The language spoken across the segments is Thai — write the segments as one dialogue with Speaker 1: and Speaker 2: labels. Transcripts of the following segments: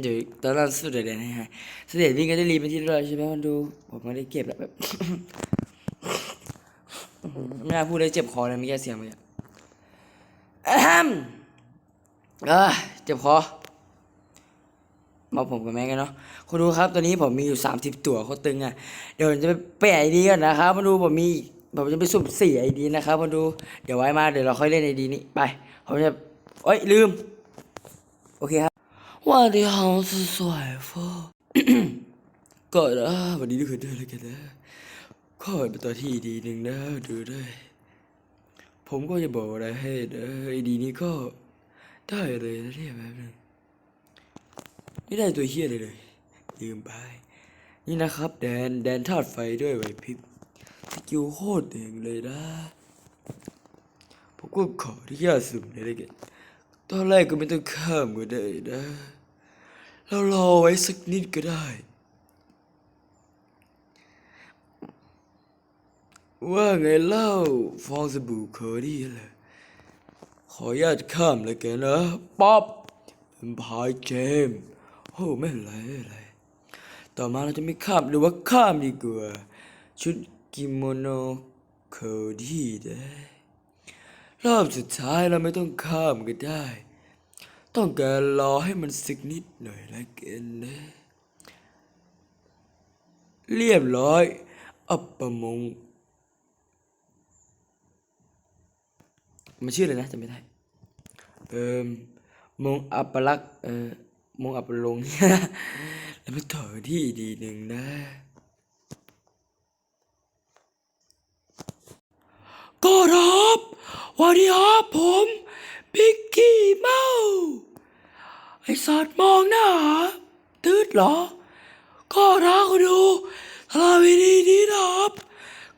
Speaker 1: เดี๋ยวตอนนั้นสุดเดี๋ยวนะฮะเสด็จวิ่งก็ได้รีบไปที่เรือใช่ไหมมันดูผมไม่ได้เก็บแล้วแบบไม่น่าพูดเลยเจ็บคอเลยเมื่อกี้เสียงเมื่อกี้อะเจ็บคอ มาผมกับแม่กันเนาะคุณดูครับตอนนี้ผมมีอยู่ 30 ตัวโคตรตึงอะ เดี๋ยวจะไปแปะไอดีก่อนนะครับมาดูผมมีผมจะไปสุ่มสี่ไอดีนะครับมาดู เดี๋ยวไว้มาเดี๋ยวเราค่อยเล่นไอดีนี้ไป ผมจะเอ้ยลืม โอเคครับว่าที่เขาสุดสวยฟอาก็นะวันนี้ดูคือเดินเลยกันนะขอเป็นตัวที่ดีหนึ่งนะดูด้วยผมก็จะบอกอะไรให้นะไอดีนี้ก็ได้เลยนะที่แบบนึง ไม่ได้ตัวเฮี้ยเลยเลย ลืมไป นี่นะครับ แดนแดนธาตุไฟด้วยไหวพริบสกิลโคตรเด่งเลยนะผมก็ขอที่ญาตสุ่มเลยละกันตอนแรกก็ไม่ต้องข้ามก็ได้นะเรารอไว้สักนิดก็ได้ ว่าไงเล่าฟองสบู่เคอรี่แหละขออนุญาตข้ามแล้วกันะ ป๊อบพายเจมส์ โอ้ไม่เป็นไรไม่ไร ต่อมาเราจะไม่ข้ามหรือว่าข้ามดีกว่า ชุดกิโมโนโคดี้นะรอบสุดท้ายเราไม่ต้องข้ามก็ได้ ต้องการรอให้มันสึกนิดหน่อยละกันนะเรียบร้อย อัปปมงมันชื่ออะไรนะจำไม่ได้ เอ่อมงอัปลักษ์เอ่อ มองอัปลง แล้วมาต่อที่ดีหนึ่งนะ ก็รับวัสดีครับผมบิกกี้เมาไอสัตว์มองหน้าตืดเหรอ ก็รักดูทาวิดีนี้นะครับ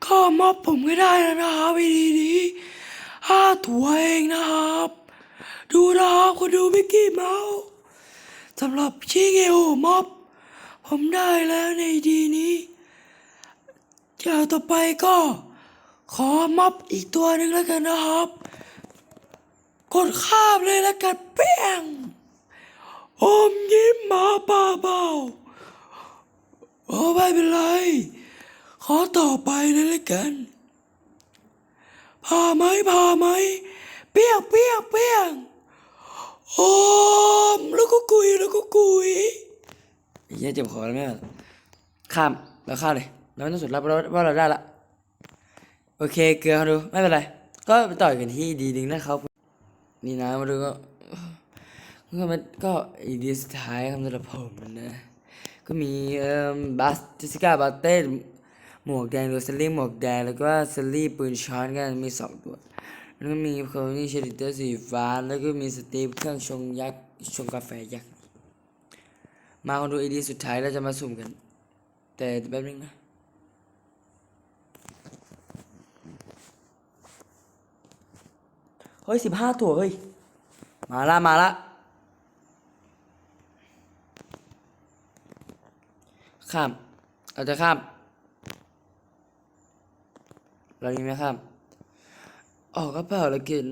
Speaker 1: ก็มอบผมก็ได้นะครับวิดีนี้ห้าตัวเองนะครับ ดูนะครับคุณดูมิกกี้เมาส์ สำหรับชิเกโอม็อบผมได้แล้วในดีนี้เจ้าต่อไปก็ขอม็อบอีกตัวหนึ่งแล้วกันนะครับ กดข้ามเลยแล้วกันเปี้ยงอมยิ้มหมาป่าเบาโอ้ไม่เป็นไร ขอต่อไปเลยแล้วกันพาไหมพาไหมเปี้ยงเปี้ยงเปี้ยง โอมแล้วก็กุยแล้วก็กุยเฮียเจ็บคอแล้วไหมอะข้ามแล้วข้ามเลยเราไม่ต้องสนรับว่าว่าเราได้ละโอเคเกลือเขาดูไม่เป็นไร ก็ไปต่อยกันที่ดีดึงนะครับนี่นะมาดูก็ก็มันก็อีดีสุดท้ายครับสำหรับผมนะ ก็มีเอ่อบัสจสสิก้าบาเต้หมวกแดงโรสลี่หมวกแดงแล้วก็ซลลี่ปืนช้อนกันมีสองตัว แล้วก็มีโคนี่เชลิเตอร์สีฟ้า แล้วก็มีสตีฟเครื่องชงยักษ์ชงกาแฟยักษ์มาคนดูไอดีสุดท้ายแล้วจะมาสุ่มกัน แต่แป๊บนึงนะเฮ้ยสิบห้าตัวเฮ้ย มาละมาละข้าม เราจะข้าม เรายังไม่ข้าม ออกกระเป๋าล้วกิน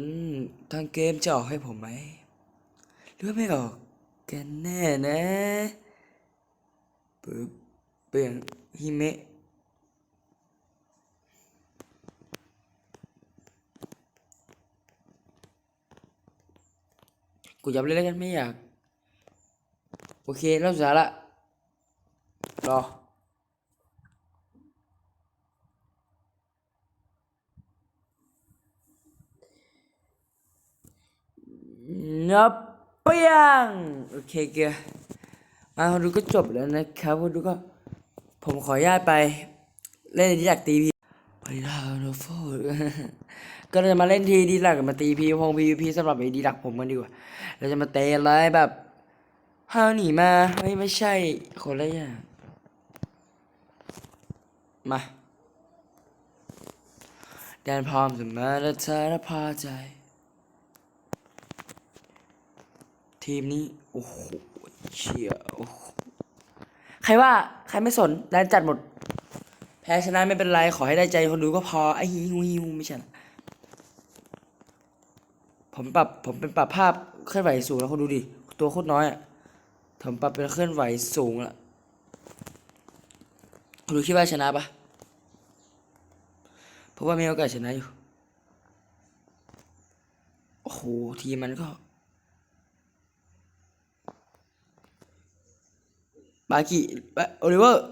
Speaker 1: ทางเกมจะออกให้ผมไหมหรือว่าไม่ออกกันแน่นะปึ๊บเปลี่ยนฮิเมะกูยับเล่นแล้วกันไม่อยาก โอเคเริ่มสาระรอ นับเปียงโอเคเกียร์มาดูก็จบแล้วนะครับดูก็ ผมขออนุญาตไป เล่นที่ดักตีพีไปดาวโนโฟก็จะมาเล่นทีดีดักมาตีพีพงพีพีสำหรับไอ้ดีดักผมกันดีกว่า เราจะมาเตะอะไรแบบห้าวหนีมาไม่ไม่ใช่คนละอย่างมาแดนพร้อมเสมอและเธอและพาใจ ทีมนี้ โอ้โหเชียโอ้โหใครว่าใครไม่สนแดนจัดหมด แพ้ชนะไม่เป็นไร ขอให้ได้ใจคนดูก็พอ ไอ้ฮิวฮิวไม่ใช่นะผมปรับผมเป็นปรับภาพเคลื่อนไหวสูงแล้วคนดูดิ ตัวโคตรน้อยอะผมปรับเป็นเคลื่อนไหวสูงละคุณดูคิดว่าชนะปะเพราะว่ามีโอกาสชนะอยู่ โอ้โห ทีมมันก็ บากิโอลิเวอร์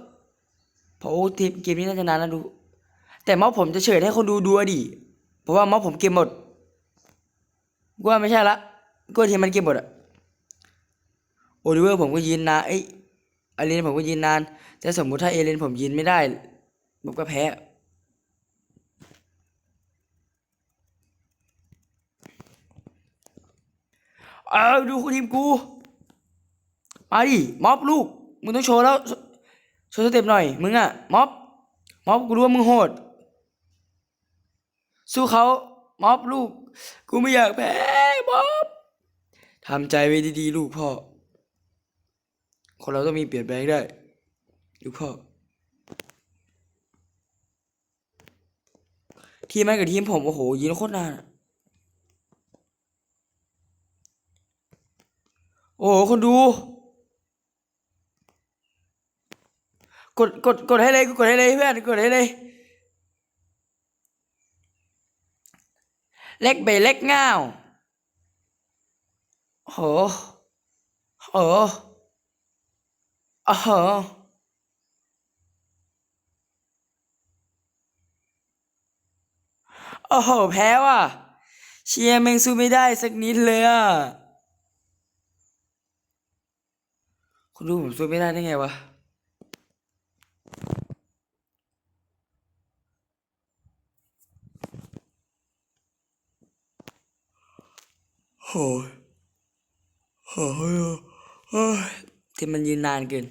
Speaker 1: เพราะทีมเกมนี้น่าจะนานแล้วดู แต่ม็อบผมจะเฉยให้คนดูดูอดิเพราะว่าม็อบผมเกมหมดกูว่าไม่ใช่ละกูว่าทีมมันเกมหมดอะโอลิเวอร์ผมก็ยืนนานเอ้ยเอเลนผมก็ยืนนาน แต่สมมุติถ้าเอเลนผมยืนไม่ได้ผมก็แพ้เอาดูทีมกู มาดิ ม็อบลูก มึงต้องโชว์แล้วโชว์สเต็ปหน่อย มึงอะม็อบม็อบกูรู้ว่ามึงโหด สู้เขาม็อบลูก กูไม่อยากแพ้ม็อบทำใจไว้ดีๆ ลูกพ่อ คนเราต้องมีเปลี่ยนแปลงได้ ลูกพ่อ ทีมแมันกับทีมผม โอ้โหยิงโคตรนานโอ้โห คนดู กดกดกดให้เลยกดให้เลยเพื่อนกดให้เลยเล็กเบเล็กง่าวโหโหโอ้โหโอ้โห แพ้ว่ะ เชียร์แมงสู้ไม่ได้สักนิดเลยอะ คุณดูผมสู้ไม่ได้ได้ไงวะ โหโหโอ้ยที่มันยืนนานเกิน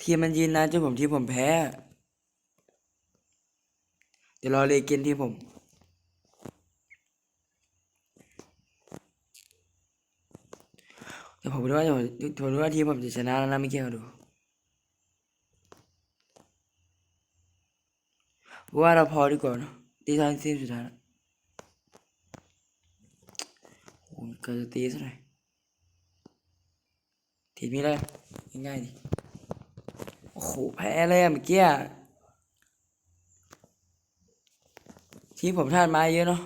Speaker 1: ทีมมันยืนนานจนผมทีผมแพ้ เดี๋ยวรอเลยเกนทีมผม เดี๋ยวผมดูว่าเดี๋ยวผมดูว่าทีผมจะชนะแล้วนะไม่เกี่ยวดู ว่าเราพอดีกว่าเนะตีท่านซีนสุดท้ายแล้วโอ้ยเกิดจะตีซะหน่อยทีมนี้เลยง่ายๆดิโอ้โหแพ้เลยเมื่อกี้ที่ผมท่านมาเยอะเนาะ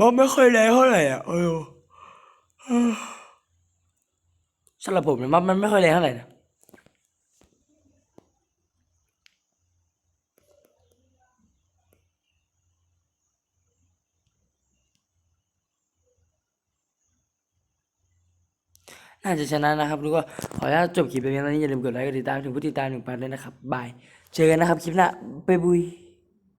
Speaker 1: มันไม่ค่อยแรงเท่าไหร่อะเออสำหรับผมเนี่ยมันมันไม่ค่อยแรงเท่าไหร่นะน่าจะชนะนะครับรู้ว่าขออนุญาตจบคลิปเพียงเท่านี้อย่าลืมกดไลค์กดติดตามถึงผู้ติดตามหนึ่งพันเลยนะครับบาย เจอกันนะครับคลิปหน้าบ๊ายบุย